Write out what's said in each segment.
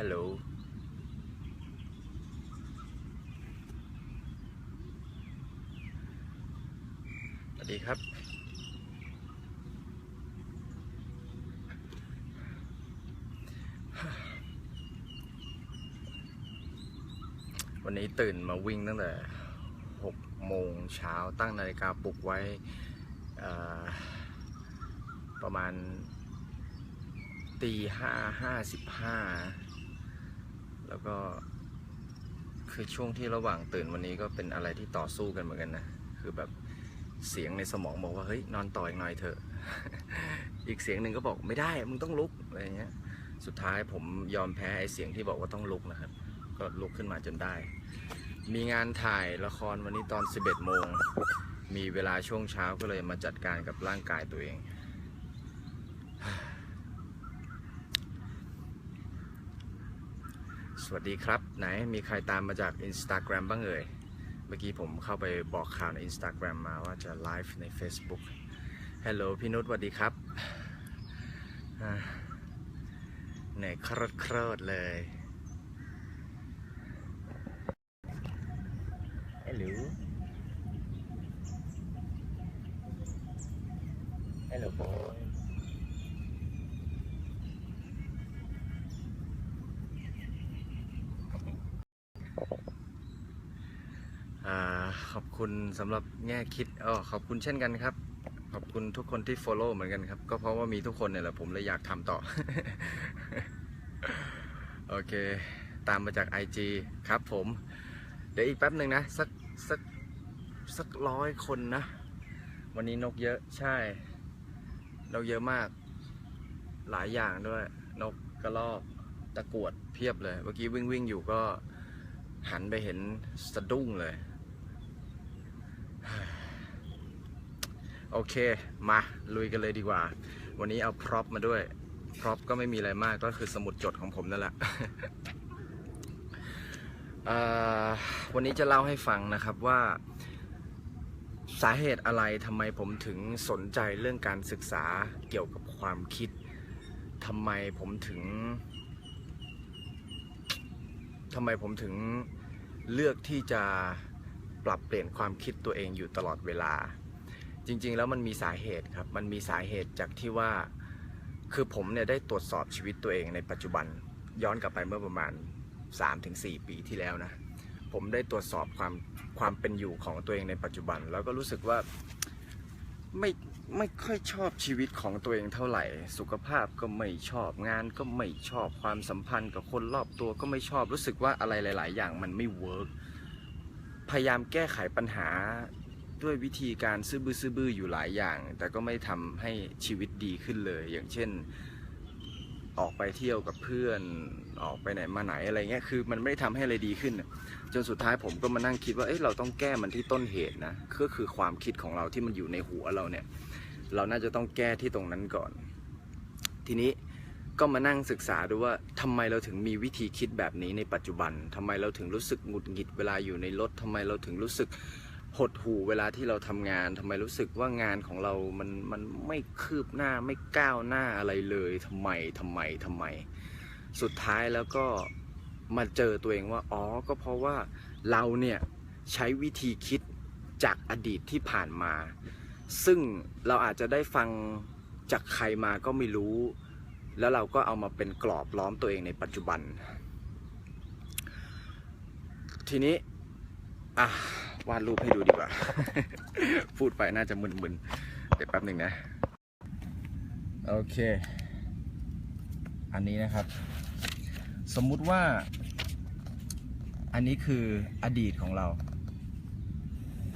ฮัลโหลสวัสดีครับวันนี้ตื่นมาวิ่งตั้งแต่6โมงเช้าตั้งนาฬิกาปลุกไว้ประมาณตีห้าห้าสิบห้า แล้วก็ คือช่วงที่ระหว่างตื่นวันนี้ก็เป็นอะไรที่ต่อสู้กันเหมือนกันนะ คือแบบเสียงในสมองบอกว่าเฮ้ยนอนต่ออีกหน่อยเถอะ อีกเสียงหนึ่งก็บอกไม่ได้มึงต้องลุกอะไรเงี้ย สุดท้ายผมยอมแพ้ไอ้เสียงที่บอกว่าต้องลุกนะครับ ก็ลุกขึ้นมาจนได้ มีงานถ่ายละครวันนี้ตอน 11โมงมีเวลาช่วงเช้าก็เลยมาจัดการกับร่างกายตัวเอง สวัสดีครับ ไหนมีใครตามมาจาก Instagram บ้างเอ่ย เมื่อกี้ผมเข้าไปบอกข่าวใน Instagram มาว่าจะไลฟ์ใน Facebook Hello พี่นุชสวัสดีครับอ่าเหนื่อยครดครดเลย Hello Hello boy อ่า ขอบคุณสำหรับแง่คิดอ๋อขอบคุณเช่นกันครับ ขอบคุณทุกคนที่ follow เหมือนกันครับ ก็เพราะว่ามีทุกคนเนี่ยแหละผมเลยอยากทำต่อ โอเค ตามมาจาก IG ครับผม เดี๋ยวอีกแป๊บหนึ่งนะ สักสักสักร้อยคนนะ วันนี้นกเยอะใช่ นกเยอะมาก หลายอย่างด้วย นกกระรอกตะกรวดเพียบเลย เมื่อกี้วิ่งวิ่งอยู่ก็หันไปเห็นสะดุ้งเลย โอเค มาลุยกันเลยดีกว่า วันนี้เอาพร็อพมาด้วย พร็อพก็ไม่มีอะไรมากก็คือสมุดจดของผมนั่นแหละวันนี้จะเล่าให้ฟังนะครับว่าสาเหตุอะไรทำไมผมถึงสนใจเรื่องการศึกษาเกี่ยวกับความคิดทำไมผมถึงทำไมผมถึงเลือกที่จะปรับเปลี่ยนความคิดตัวเองอยู่ตลอดเวลา จริง ๆ แล้วมันมีสาเหตุครับ มันมีสาเหตุจากที่ว่า คือผมเนี่ยได้ตรวจสอบชีวิตตัวเองในปัจจุบันย้อนกลับไปเมื่อประมาณ 3-4 ปีที่แล้วนะ ผมได้ตรวจสอบความความเป็นอยู่ของตัวเองในปัจจุบัน แล้วก็รู้สึกว่าไม่ไม่ค่อยชอบชีวิตของตัวเองเท่าไหร่ สุขภาพก็ไม่ชอบงานก็ไม่ชอบความสัมพันธ์กับคนรอบตัวก็ไม่ชอบรู้สึกว่าอะไรหลาย ๆ อย่างมันไม่เวิร์กพยายามแก้ไขปัญหา ด้วยวิธีการซื่อบื้อซื่อบื้ออยู่หลายอย่าง แต่ก็ไม่ทำให้ชีวิตดีขึ้นเลย อย่างเช่น ออกไปเที่ยวกับเพื่อน ออกไปไหนมาไหนอะไรเงี้ย คือมันไม่ได้ทำให้อะไรดีขึ้น จนสุดท้ายผมก็มานั่งคิดว่า เอ้ยเราต้องแก้มันที่ต้นเหตุนะ ก็คือความคิดของเราที่มันอยู่ในหัวเราเนี่ย เราน่าจะต้องแก้ที่ตรงนั้นก่อน ทีนี้ก็มานั่งศึกษาดูว่าทำไมเราถึงมีวิธีคิดแบบนี้ในปัจจุบันทำไมเราถึงรู้สึกหงุดหงิดเวลาอยู่ในรถทำไมเราถึงรู้สึก หดหู่เวลาที่เราทำงานทำไมรู้สึกว่างานของเรา มันมันไม่คืบหน้าไม่ก้าวหน้าอะไรเลยทำไมทำไมทำไม สุดท้ายแล้วก็มาเจอตัวเองว่าอ๋อก็เพราะว่าเราเนี่ยใช้วิธีคิดจากอดีตที่ผ่านมา ซึ่งเราอาจจะได้ฟังจากใครมาก็ไม่รู้ แล้วเราก็เอามาเป็นกรอบล้อมตัวเองในปัจจุบัน ทีนี้อะ วาดรูปให้ดูดีกว่า พูดไปน่าจะมึนๆเดี๋ยวแป๊บหนึ่งนะ โอเค อันนี้นะครับ สมมุติว่า อันนี้คืออดีตของเรา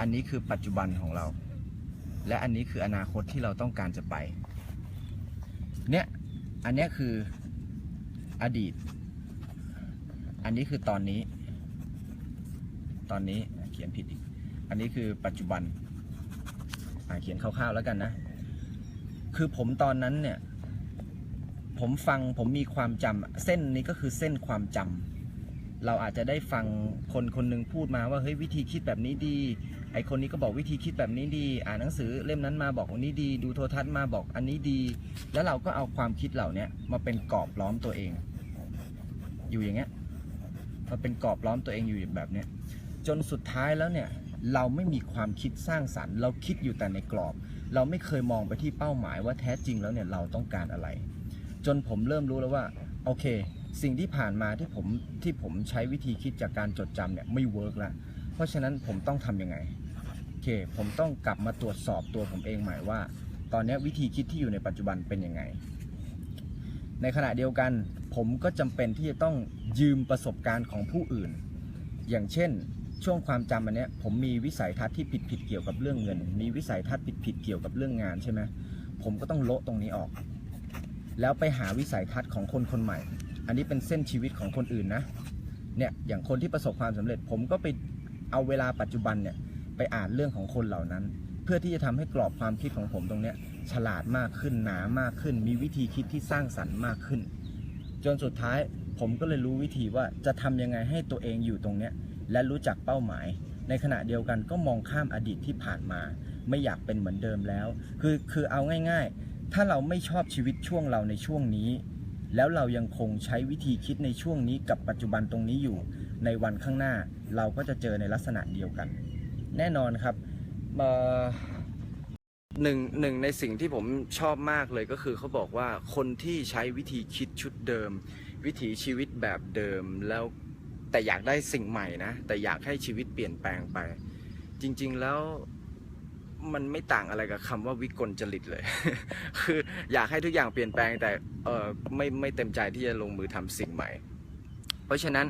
อันนี้คือปัจจุบันของเรา และอันนี้คืออนาคตที่เราต้องการจะไป เนี่ย อันเนี้ยคืออดีต อันนี้คือตอนนี้ ตอนนี้ ขียนผิดอีก อันนี้คือปัจจุบันเขียนคร่าวๆแล้วกันนะ คือผมตอนนั้นเนี่ย ผมฟังผมมีความจำเส้นนี้ก็คือเส้นความจำเราอาจจะได้ฟังคนคนหนึ่งพูดมาว่าเฮ้ยวิธีคิดแบบนี้ดี ไอคนนี้ก็บอกวิธีคิดแบบนี้ดี อ่านหนังสือเล่มนั้นมาบอกอันนี้ดี ดูโทรทัศน์มาบอกอันนี้ดี แล้วเราก็เอาความคิดเหล่านี้มาเป็นกรอบล้อมตัวเอง อยู่อย่างเงี้ยมาเป็นกรอบล้อมตัวเองอยู่แบบเนี้ย จนสุดท้ายแล้วเนี่ยเราไม่มีความคิดสร้างสรรค์ เราคิดอยู่แต่ในกรอบ เราไม่เคยมองไปที่เป้าหมายว่าแท้จริงแล้วเนี่ยเราต้องการอะไร จนผมเริ่มรู้แล้วว่าโอเค สิ่งที่ผ่านมาที่ผมที่ผมใช้วิธีคิดจากการจดจำเนี่ยไม่เวิร์กแล้วเพราะฉะนั้นผมต้องทำยังไงโอเค ผมต้องกลับมาตรวจสอบตัวผมเองใหม่ว่า ตอนนี้วิธีคิดที่อยู่ในปัจจุบันเป็นยังไง ในขณะเดียวกันผมก็จำเป็นที่จะต้องยืมประสบการณ์ของผู้อื่น อย่างเช่น ช่วงความจำอันเนี้ยผมมีวิสัยทัศน์ที่ผิดผิดเกี่ยวกับเรื่องเงิน มีวิสัยทัศน์ผิดผิดเกี่ยวกับเรื่องงานใช่ไหมผมก็ต้องโละตรงนี้ออก แล้วไปหาวิสัยทัศน์ของคนคนใหม่ อันนี้เป็นเส้นชีวิตของคนอื่นนะเนี่ยอย่างคนที่ประสบความสำเร็จ ผมก็ไปเอาเวลาปัจจุบันเนี่ยไปอ่านเรื่องของคนเหล่านั้น เพื่อที่จะทำให้กรอบความคิดของผมตรงเนี้ยฉลาดมากขึ้นหนามากขึ้น มีวิธีคิดที่สร้างสรรค์มากขึ้น จนสุดท้ายผมก็เลยรู้วิธีว่าจะทำยังไงให้ตัวเองอยู่ตรงเนี้ย และรู้จักเป้าหมาย ในขณะเดียวกันก็มองข้ามอดีตที่ผ่านมา ไม่อยากเป็นเหมือนเดิมแล้ว คือคือเอาง่าย ๆ ถ้าเราไม่ชอบชีวิตช่วงเราในช่วงนี้ แล้วเรายังคงใช้วิธีคิดในช่วงนี้กับปัจจุบันตรงนี้อยู่ ในวันข้างหน้าเราก็จะเจอในลักษณะเดียวกัน แน่นอนครับหนึ่งหนึ่งในสิ่งที่ผมชอบมากเลยก็คือเขาบอกว่าคนที่ใช้วิธีคิดชุดเดิม วิถีชีวิตแบบเดิมแล้ว แต่อยากได้สิ่งใหม่นะ แต่อยากให้ชีวิตเปลี่ยนแปลงไป จริง ๆแล้วมันไม่ต่างอะไรกับคำว่าวิกลจริตเลย คืออยากให้ทุกอย่างเปลี่ยนแปลงแต่เออไม่ไม่เต็มใจที่จะลงมือทำสิ่งใหม่ เพราะฉะนั้น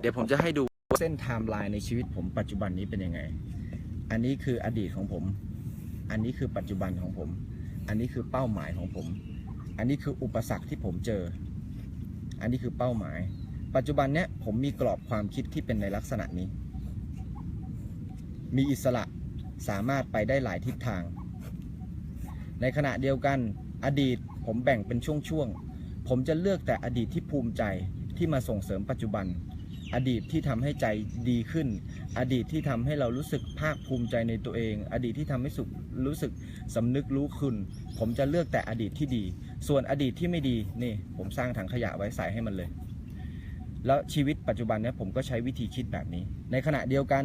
เดี๋ยวผมจะให้ดูเส้นไทม์ไลน์ในชีวิตผมปัจจุบันนี้เป็นยังไง อันนี้คืออดีตของผม อันนี้คือปัจจุบันของผม อันนี้คือเป้าหมายของผม อันนี้คืออุปสรรคที่ผมเจอ อันนี้คือเป้าหมาย ปัจจุบันเนี้ยผมมีกรอบความคิดที่เป็นในลักษณะนี้ มีอิสระสามารถไปได้หลายทิศทาง ในขณะเดียวกันอดีตผมแบ่งเป็นช่วงๆ ผมจะเลือกแต่อดีตที่ภูมิใจที่มาส่งเสริมปัจจุบัน อดีตที่ทำให้ใจดีขึ้น อดีตที่ทำให้เรารู้สึกภาคภูมิใจในตัวเอง อดีตที่ทำให้สุขรู้สึกสำนึกรู้คุณ ผมจะเลือกแต่อดีตที่ดี ส่วนอดีตที่ไม่ดีนี่ผมสร้างถังขยะไว้ใส่ให้มันเลย แล้วชีวิตปัจจุบันเนี้ผมก็ใช้วิธีคิดแบบนี้ ในขณะเดียวกัน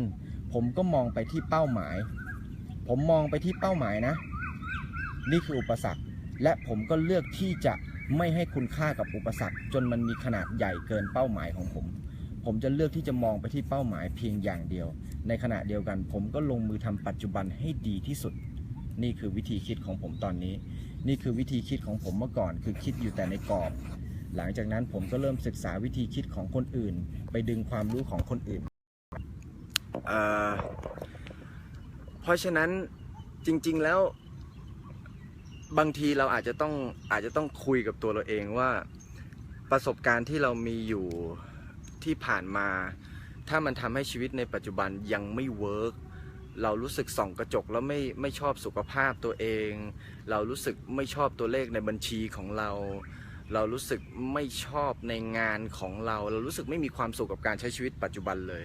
ผมก็มองไปที่เป้าหมาย ผมมองไปที่เป้าหมายนะ นี่คืออุปสรรค และผมก็เลือกที่จะไม่ให้คุณค่ากับอุปสรรค จนมันมีขนาดใหญ่เกินเป้าหมายของผม ผมจะเลือกที่จะมองไปที่เป้าหมายเพียงอย่างเดียว ในขณะเดียวกัน ผมก็ลงมือทำปัจจุบันให้ดีที่สุด นี่คือวิธีคิดของผมตอนนี้ นี่คือวิธีคิดของผมเมื่อก่อน คือคิดอยู่แต่ในกรอบ หลังจากนั้นผมก็เริ่มศึกษาวิธีคิดของคนอื่น ไปดึงความรู้ของคนอื่น เพราะฉะนั้นจริง ๆแล้วบางทีเราอาจจะต้องอาจจะต้องคุยกับตัวเราเองว่าประสบการณ์ที่เรามีอยู่ที่ผ่านมา ถ้ามันทำให้ชีวิตในปัจจุบันยังไม่เวิร์กเรารู้สึกส่องกระจกแล้วไม่ไม่ชอบสุขภาพตัวเอง เรารู้สึกไม่ชอบตัวเลขในบัญชีของเรา เรารู้สึกไม่ชอบในงานของเรา เรารู้สึกไม่มีความสุขกับการใช้ชีวิตปัจจุบันเลย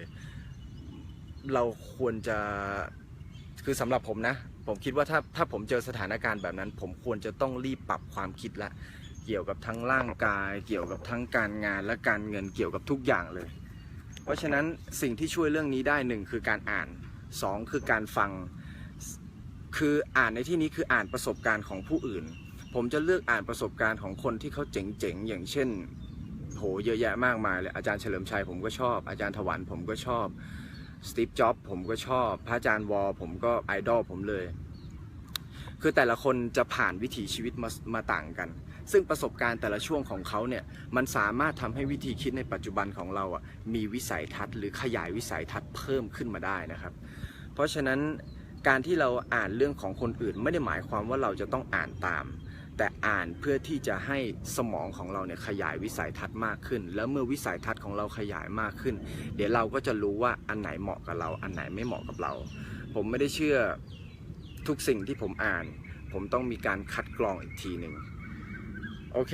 เราควรจะคือสำหรับผมนะ ผมคิดว่าถ้าถ้าผมเจอสถานการณ์แบบนั้น ผมควรจะต้องรีบปรับความคิดละ เกี่ยวกับทั้งร่างกาย เกี่ยวกับทั้งการงานและการเงินเกี่ยวกับทุกอย่างเลย เพราะฉะนั้นสิ่งที่ช่วยเรื่องนี้ได้หนึ่งคือการอ่านสองคือการฟังคืออ่านในที่นี้คืออ่านประสบการณ์ของผู้อื่น ผมจะเลือกอ่านประสบการณ์ของคนที่เขาเจ๋งๆ อย่างเช่น โหเยอะแยะมากมายเลยอาจารย์เฉลิมชัยผมก็ชอบ อาจารย์ถวันผมก็ชอบสตีฟจ็อบผมก็ชอบ พระอาจารย์วอลผมก็ไอดอลผมเลย คือแต่ละคนจะผ่านวิถีชีวิตมามาต่างกัน ซึ่งประสบการณ์แต่ละช่วงของเขาเนี่ย มันสามารถทำให้วิธีคิดในปัจจุบันของเราอะ มีวิสัยทัศน์หรือขยายวิสัยทัศน์เพิ่มขึ้นมาได้นะครับ เพราะฉะนั้นการที่เราอ่านเรื่องของคนอื่นไม่ได้หมายความว่าเราจะต้องอ่านตาม แต่อ่านเพื่อที่จะให้สมองของเราเนี่ยขยายวิสัยทัศน์มากขึ้น แล้วเมื่อวิสัยทัศน์ของเราขยายมากขึ้น เดี๋ยวเราก็จะรู้ว่าอันไหนเหมาะกับเรา อันไหนไม่เหมาะกับเรา ผมไม่ได้เชื่อทุกสิ่งที่ผมอ่าน ผมต้องมีการคัดกรองอีกทีหนึ่งโอเค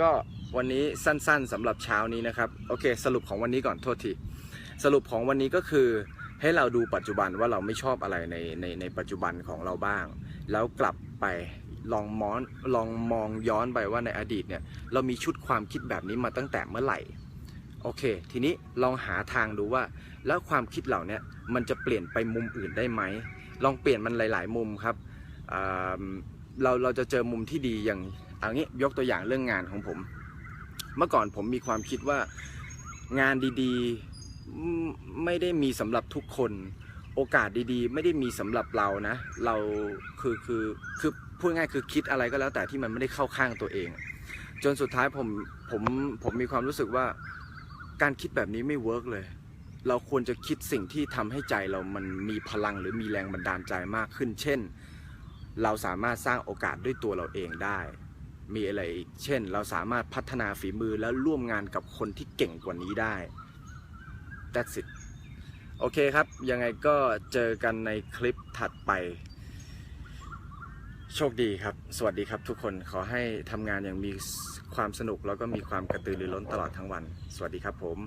ก็วันนี้สั้นๆสำหรับเช้านี้นะครับ โอเค สรุปของวันนี้ก่อนโทษที สรุปของวันนี้ก็คือให้เราดูปัจจุบันว่าเราไม่ชอบอะไรในในในปัจจุบันของเราบ้าง แล้วกลับไป ลองมอนลองมองย้อนไปว่าในอดีตเนี่ยเรามีชุดความคิดแบบนี้มาตั้งแต่เมื่อไหร่โอเค ทีนี้ลองหาทางดูว่า แล้วความคิดเหล่านี้มันจะเปลี่ยนไปมุมอื่นได้ไหม ลองเปลี่ยนมันหลาย ๆ มุมครับเราเราจะเจอมุมที่ดีอย่างเอางี้ยกตัวอย่างเรื่องงานของผม เมื่อก่อนผมมีความคิดว่างานดีๆไม่ได้มีสำหรับทุกคน โอกาสดีๆ ไม่ได้มีสำหรับเรานะ เราคือคือคือ พูดง่ายคือคิดอะไรก็แล้วแต่ที่มันไม่ได้เข้าข้างตัวเอง จนสุดท้ายผมผมผมมีความรู้สึกว่าการคิดแบบนี้ไม่เวิร์กเลย เราควรจะคิดสิ่งที่ทำให้ใจเรามันมีพลังหรือมีแรงบันดาลใจมากขึ้น เช่น เราสามารถสร้างโอกาสด้วยตัวเราเองได้ มีอะไรอีก เช่น เราสามารถพัฒนาฝีมือแล้วร่วมงานกับคนที่เก่งกว่านี้ได้ That's it โอเคครับ ยังไงก็เจอกันในคลิปถัดไป โชคดีครับ สวัสดีครับทุกคน ขอให้ทำงานอย่างมีความสนุกแล้วก็มีความกระตือรือร้นตลอดทั้งวัน สวัสดีครับผม